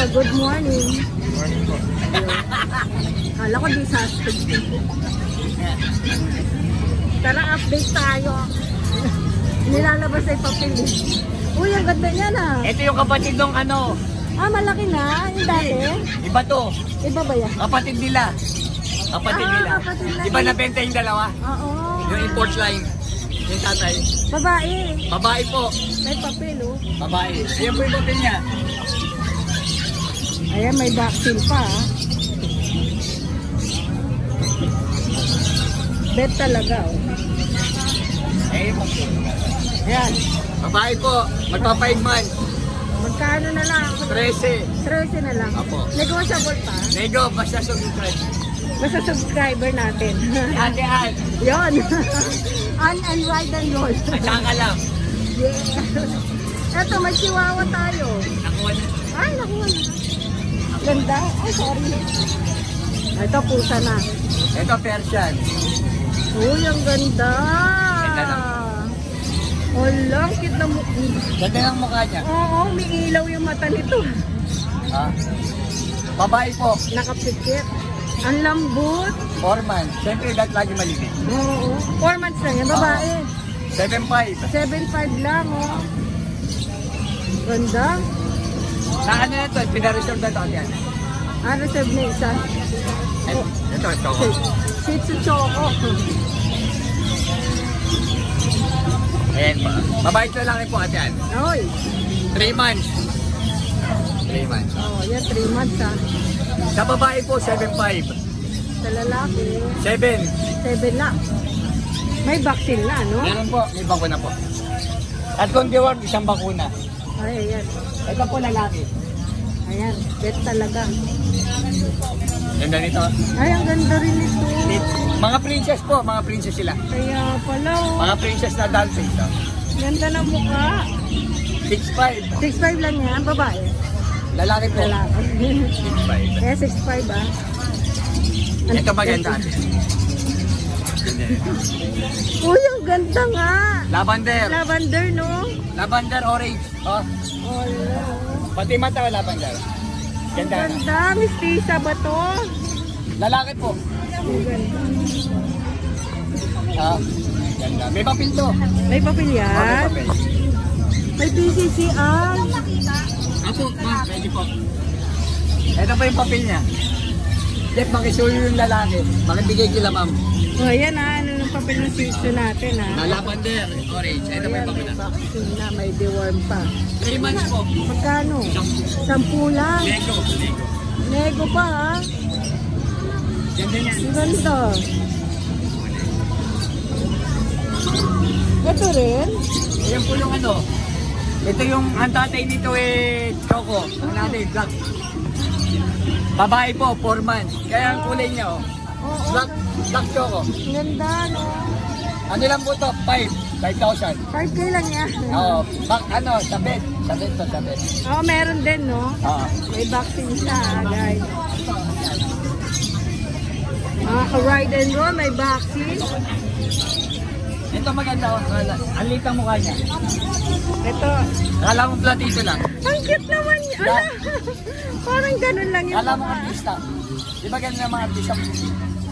Kuya, good morning. Morning po. Kala ko di sa Tara, update tayo. Nilalabas ay papel. eh. Uy, ang ganda niya na. Ito yung kapatid ng ano, Ah, malaki na. Yung dati. iba to, Iba ba yan? kapatid nila. Kapatid Ah, nila. kapatid nila. Di ba nabenta yung dalawa? Oo. Yung import line. Yung tatay. Babae. Babae po. May papel, oh. Babae. Ayan po yung papel niya. Ayan, may vaccine pa, ah. Bet talaga, oh. Ayan. Babae po. Magpa 5 months. Magkano na lang? 13. 13 na lang. Apo. Negotiable pa. Nego, basta subscribe. Basta subscriber natin. Ate Ann. Yon. Un and ride and roll. At saka lang. yeah. Eto, may chihuahua tayo. Nakuha na. Ay, nakuha na. Ganda. Ay, sorry. Ito, pusa na. Ito, Persian. Uy, ang ganda. Ganda na. Wala, ang cute na mukha. Ganda ng mukha niya. Oo, may ilaw yung mata nito. Ha? Babae po. Nakapikit. Ang lambot. 4 months. Siyempre, dahil lagi malibig. Oo. Four months lang yan. Babae. 7.5. 7.5 lang, oh. Ganda. Sa ano na ito? Pinareserve na ito. Yan. Ah, reserve na isa. Ito, ito. ito. Shih Tzu Choco. Ayan po. Babae ito lang po ate Ann. Oy. 3 months. 3 months. Oh, yan, 3 months ah. Sa babae po, 7.5. Sa lalaki, 7. 7 lang. May vaccine na, no? Meron po. May bakuna po. At kung di work, isang bakuna. Ay, ayan. Ito po lalaki. Ayan, bet talaga. Ganda nito. Ay, ang ganda rin ito. Mga princess po. Mga princess sila. Kaya pala, oh. Mga princess na dancing. ito. Ganda ng mukha. 6.5. 6'5 lang yan, babae. Lalaki po. Lalaki. 6.5. eh, 6'5 ah. Ito maganda. Uy, ang ganda nga. Lavender. Lavender, no? Lavender orange. Oh. Wala. Pati mata lavender. Ang Ganda na. ganda. Mistisa ba to? Lalaki po. Ah, ganda. May papel to. May papel Oh, may yan. papel. May PCCR. Apo, ma, pwede po. Ito pa yung papel niya. Jeff, makisuyo yung lalaki. Makibigay kila ma'am. O, oh, yan ah. Yung papel ng sitio natin ah. Na lavender, orange. Ito yung papel may na. vaccine na. May deworm pa. 3 months po. Magkano? Sampu lang. Lego, Lego. Nego pa ah. Ganda. Ang ganda. Ito rin. Ayan po yung ano. Ito yung ang tatay dito eh, Choco. Ang nanay, black. Babae po, 4 months. Kaya ang kulay niya oh. Black, black Choco. Ang ganda no. Ano lang po to? 5. 5,000. 5K lang yan. Oo. Back, ano, sa bed. Sa bed to, sa bed. Oo, meron din no. Oo. May vaccine siya ah, guys. Mga ka-ride and roll, may vaccine. Ito maganda oh. Ang liit ang mukha niya. Ito. Akala mo platito lang. Ang cute naman niya. Ala. Parang ganun lang yung Akala mo mukha. artista. Di ba ganun ang mga artista?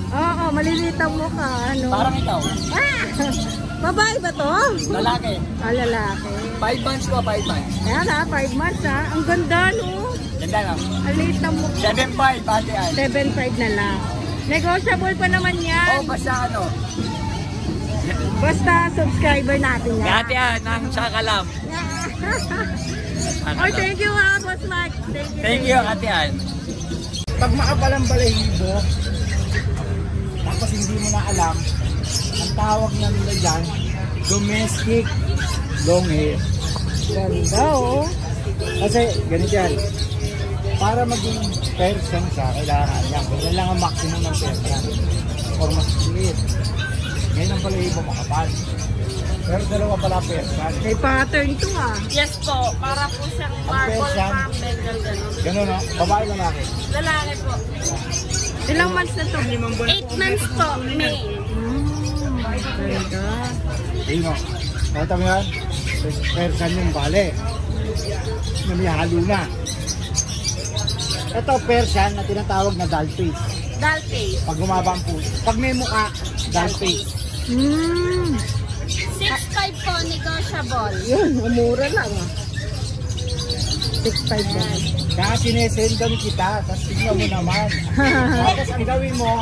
Oo, maliliit ang mukha. Ano? Parang ikaw. Ah! Babae ba to? Lalaki. Ah, lalaki. 5 months po, 5 months. Ayan ha, 5 months ha. Ang ganda no. Ganda lang. Ang liit ng mukha. 7.5, ate ay. 7.5 na lang. Negotiable pa naman Oh, yan. basta ano. Basta subscriber natin yan. Ate Ann, ng Sakalam. Oy, thank you ha, Boss Mike. Thank you. Thank you, Ate Ann. Pag makapalang balahibo, tapos hindi mo na alam, ang tawag na nila dyan, domestic long hair. Ganda oh. Kasi ganito yan, para maging person siya, kailangan yan. Ganyan lang ang maximum ng person. Or mas liit. Ngayon ang balahibo makapal. Pero dalawa pala person. May pattern to ah. Yes po, para po siyang marble ma'am, Bengal gano'n. Ganun no? Babae lalaki. Lalaki po. Ilang months na to? 8 months po, May. Mm, ganda. Ayun o. Nakita mo yan? Person yung bale. Na may halo na. Ito, Persian na tinatawag na doll face. Doll face. Pag humaba ang puso. Pag may mukha, doll face. Hmm. 6'5 po, negotiable. Yun, umura lang ah. 6'5 yan. Kaya sinesendan kita, tapos tignan mo naman. tapos ang gawin mo,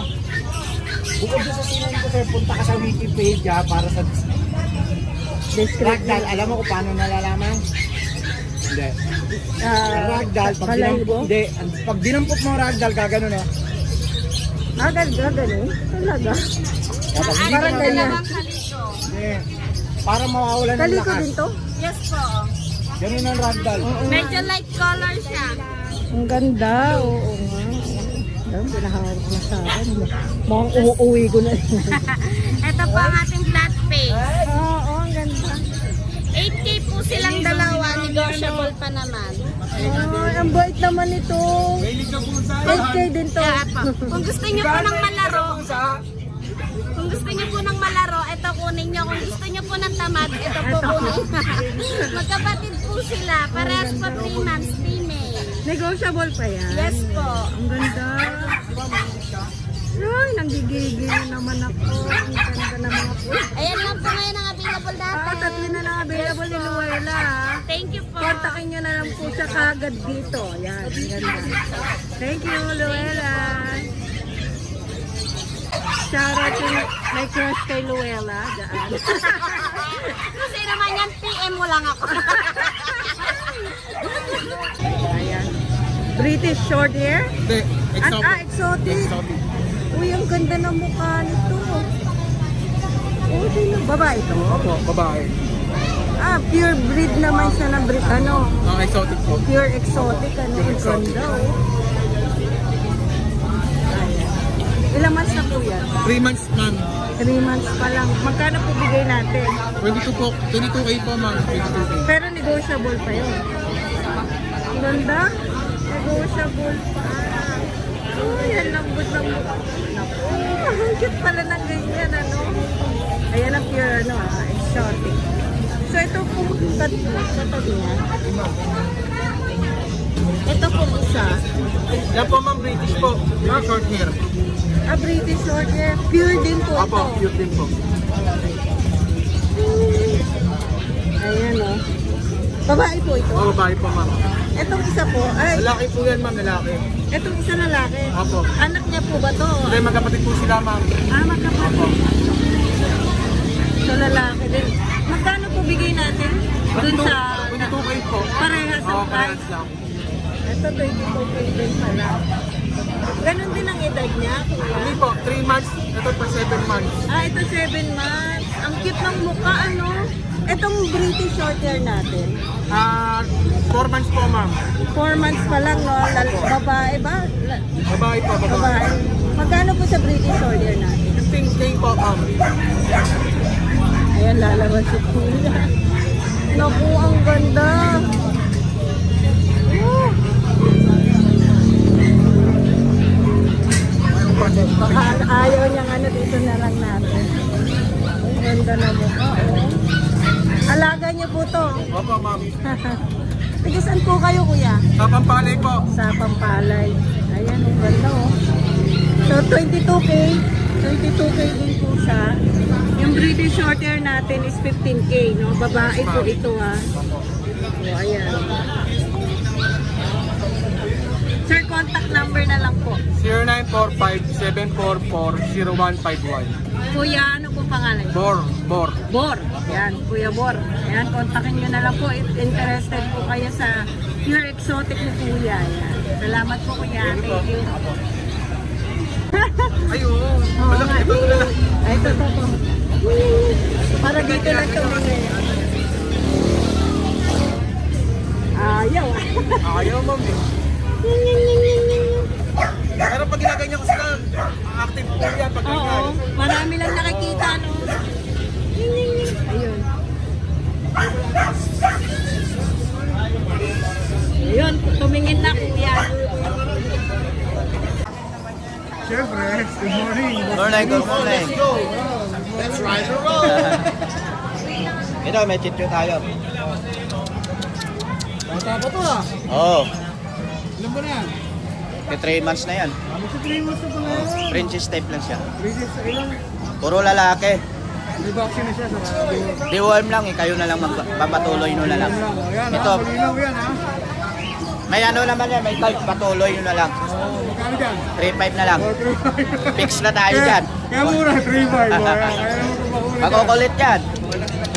bukod doon sa sinend ko sa'yo, punta ka sa Wikipedia para sa ragdoll. Alam mo kung paano nalalaman? Hindi. Ah, Ragdoll, pag dinampot, hindi. Pag dinampot mo ragdoll, gagano no? Ah, ganda, ganun. Talaga. Hindi Parang ganyan. Kaliko. Hindi. Para mawawalan ng Kaliko lakas. din to? Yes po. Ganun ang ragdoll. Medyo light color siya. Ang ganda, oo nga. Alam, pinahawak na sa akin. Mukhang uuwi ko na. Ito po ang ating flat face. Oo, oo, ang ganda. 8K po silang dalawa, negotiable pa naman. Ay, ang bait naman ito. 8K din to. Kaya po, kung gusto niyo po ng malaro, kung gusto niyo po ng malaro, ito kunin niyo. Kung gusto niyo po ng tamad, ito po kunin. Magkapatid po sila. Parehas po 3 months, female. Negotiable pa yan. Yes po. Ang ganda. Ay, nanggigigil naman ako. Ang ganda ng mga po. Ayan lang po ngayon ang available Ah, natin. tatlo na lang available ni Luella. ah. Thank you po. Kontakin nyo na lang po siya kagad dito. Yan, ang ganda. Thank you, Luella. Shoutout to may crush kay Luella. Daan. Kasi naman yan, PM mo lang ako. British short hair? Hindi. At, ah, exotic. Uy, ang ganda ng mukha nito. Oh, sino? Babae ito? Opo, babae. Ah, pure breed naman siya na breed. Ano? Ang exotic po. Pure exotic. Ano? Ang ganda, oh. Ilang months na po yan? 3 months, ma'am. 3 months pa lang. Magkano po bigay natin? 22 po. 22K po, ma'am. 22K. Pero negotiable pa yun. Ganda. Negotiable pa. Uy, ang lambot ng mukha. Naku, ang cute pala ng ganyan, ano? Ayan ang pure, ano, ah, exotic. So, ito po, kat katabi niya. Ito po isa. Yan po, ma'am. British po. Yung short hair. Ah, British short hair. Pure din po Opo, ito. cute din po. Ayan, oh. Babae po ito. Oo, babae po, ma'am. Itong isa po, ay, Lalaki po yan, ma'am. Lalaki. itong isa lalaki. Opo. Anak niya po ba to? Hindi, magkapatid po sila, ma'am. Ah, magkapatid. So, lalaki din. Magkano po bigay natin? Dun sa 22K po. parehas Oo, ang parehas price. lang. Ito, 22K din pala. Ganon din ang edad niya, kuya. Hindi po, 3 months. Ito pa 7 months. Ah, ito 7 months. Ang cute ng mukha, ano? Itong British short hair natin. Ah, 4 months po, ma'am. 4 months pa lang, no? Lal- babae ba? La- Babae po, babae. babae. Magkano po sa British short hair natin? 15K po, ma'am. Ayan, lalabas si Kuya. Naku, ang ganda. Oh. Baka ayaw niyang ano, dito na lang natin. Ang ganda na mukha, oh. Alaga niyo po to. Opo, ma'am. Tigisan po kayo, kuya. Sa Pampalay po. Sa Pampalay. Ayan, ang ganda, oh. So, 22K. 22K din po siya. Yung British short hair natin is 15K, no? Babae po ito, ha. So, ayan. Sir, contact number na lang po. 0945-744-0151. Kuya, ano po pangalan? Bor, Bor. Bor. Yan, Kuya Bor. Ayan, kontakin nyo na lang po if interested po kayo sa pure exotic ni Kuya. Ayan. Salamat po, Kuya. Thank you. Ay, oo. Oo Wala, nga. ito na lang. Ay, ito, ito, ito. Para dito lang tumingin. Ayaw. Ayaw, ma'am. eh. Pero pag ginaganyan ko sila, active po yan pag Oo, marami lang nakikita, no? Ayun. Ayun, tumingin na, Kuya. Siyempre, good morning. Morning, good morning. Let's go. Let's ride the road. Ito, may chityo tayo. Bata pa to ah. Oo. Ilan ba na yan? Kaya 3 months na yan. Ah, Magsa 3 months na pala yan. Princess type lang siya. Princess, ilang? Puro lalaki. May vaccine na siya sa. Deworm lang eh. Kayo na lang magpapatuloy nyo na lang. Ito. ha? Malinaw yan, ha? May ano naman yan. May type patuloy nyo na lang. Oo, magkano dyan? 3.5 na lang. Oh, 3.5. Fix na tayo dyan. Kaya mura, 3.5. oh, yan. Kaya naman kung makulit yan. Makukulit yan.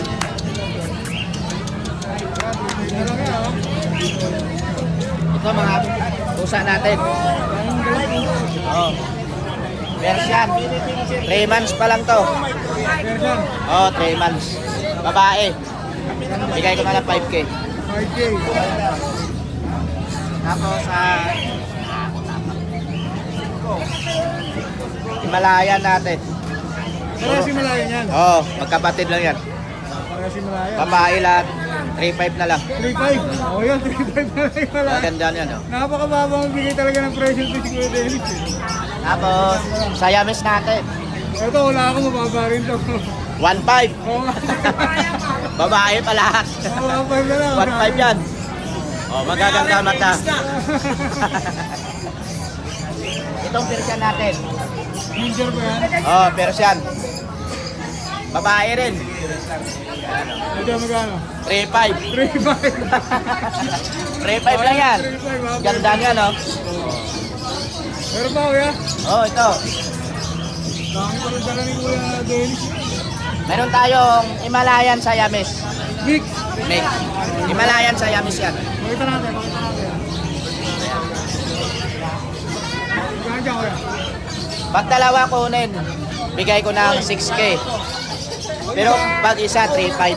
Oh. Ito mga pusa natin. Oh. Persian. 3 months pa lang to. Oh, 3 months. Babae. Bigay ko na lang 5K. 5K. Tapos sa Himalayan natin. Kaya si Malaya yan. Oh, magkapatid lang yan. Kaya si Malaya. Babae lahat. 3.5 na lang. 3.5. Oh, yan, 3.5 na lang yung Malaya. Maganda yan, oh. Napakababang bigay talaga ng presyo ng Dennis. eh. Tapos, Siamese natin. Ito, wala akong mababa rin to. 1.5. Oo nga. Babae pa lahat. Oo, 1.5 na lang. 1.5 yan. Oh, magaganda mata. Itong Persian natin. Ginger ba yan? Oh, Persian. Babae rin. Ito, magkano? 3.5. 3.5. 3.5 lang yan. 3.5, ha? Ganda niya, no? Meron pa, kuya? Oh, ito. Dami pa rin dala ni Kuya Dennis. Meron tayong Himalayan Siamese. Mix. Mix. Himalayan Siamese yan. Pakita natin, pakita natin. Magkano dyan, kuya? Pag dalawa kunin, bigay ko ng 6K. Pero pag isa, 3.5.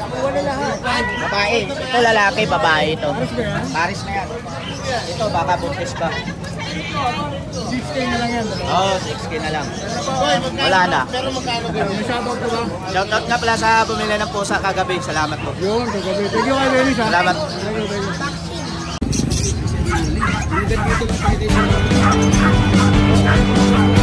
Babae. Ito lalaki, babae ito. Yan? Paris na yan. Ito, baka buntis pa. 6K na lang yan. Oo, oh, 6K na lang. Wala na. May shoutout ko ba? Shoutout nga pala sa bumili ng pusa kagabi. Salamat po. Yun, kagabi. Thank you ha? Salamat. Thank you, thank you.